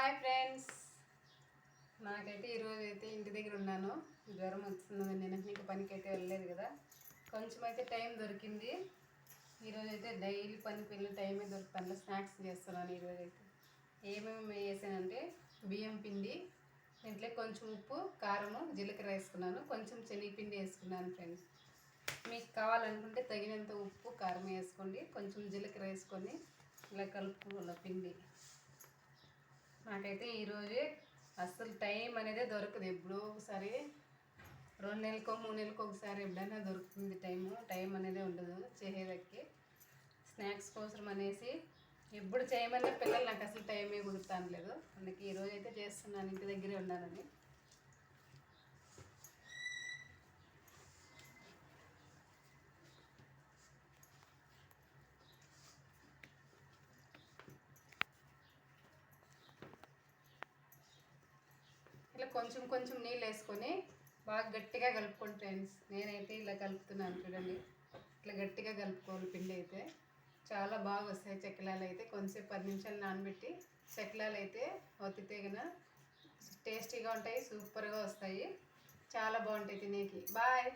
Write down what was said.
Hi friends. నాకైతే ఈరోజు అయితే ఇంటి దగ్గర ఉన్నాను. జ్వరం వస్తున్నది నేను ఇంకా పనికి అయితే వెళ్ళలేదు కదా. కొంచెం అయితే టైం దొరికింది. ఈరోజు అయితే డైలీ పనికి వెళ్ళిన టైమే దొరుకుతాను స్నాక్స్ చేస్తున్నాను ఈరోజు అయితే ఏమేమి వేసానంటే బియ్యం పిండి దీంట్లో కొంచెం ఉప్పు కారము జీలకర్ర వేసుకున్నాను. కొంచెం శనగపిండి వేసుకున్నాను ఫ్రెండ్స్. మీకు కావాలనుకుంటే తగినంత ఉప్పు కారం వేసుకోండి. కొంచెం జీలకర్ర వేసుకొని ఇలా కలుపుకోవాలి పిండి. నాకైతే ఈరోజే అస్సలు టైం అనేది దొరకదు. ఎప్పుడో ఒకసారి రెండు నెలలకో మూడు నెలలకు ఒకసారి ఎప్పుడైనా దొరుకుతుంది టైము. టైం అనేది ఉండదు చేసేదక్కి స్నాక్స్ కోసం అనేసి ఎప్పుడు చేయమన్నా పిల్లలు నాకు అసలు టైమే కుదురుతాను లేదు అందుకే ఈరోజు అయితే చేస్తున్నాను ఇంటి దగ్గరే ఉన్నానని. కొంచెం కొంచెం నీళ్ళు వేసుకొని బాగా గట్టిగా కలుపుకోండి ఫ్రెండ్స్. నేనైతే ఇలా కలుపుతున్నాను చూడండి. ఇట్లా గట్టిగా కలుపుకోవాలి పిండి అయితే. చాలా బాగా వస్తాయి చెక్కలాలు అయితే. కొంచెం పది నిమిషాలు నానబెట్టి చెక్కలాలు అయితే ఒత్తితే కన టేస్టీగా ఉంటాయి సూపర్గా వస్తాయి. చాలా బాగుంటాయి తినేకి. బాయ్!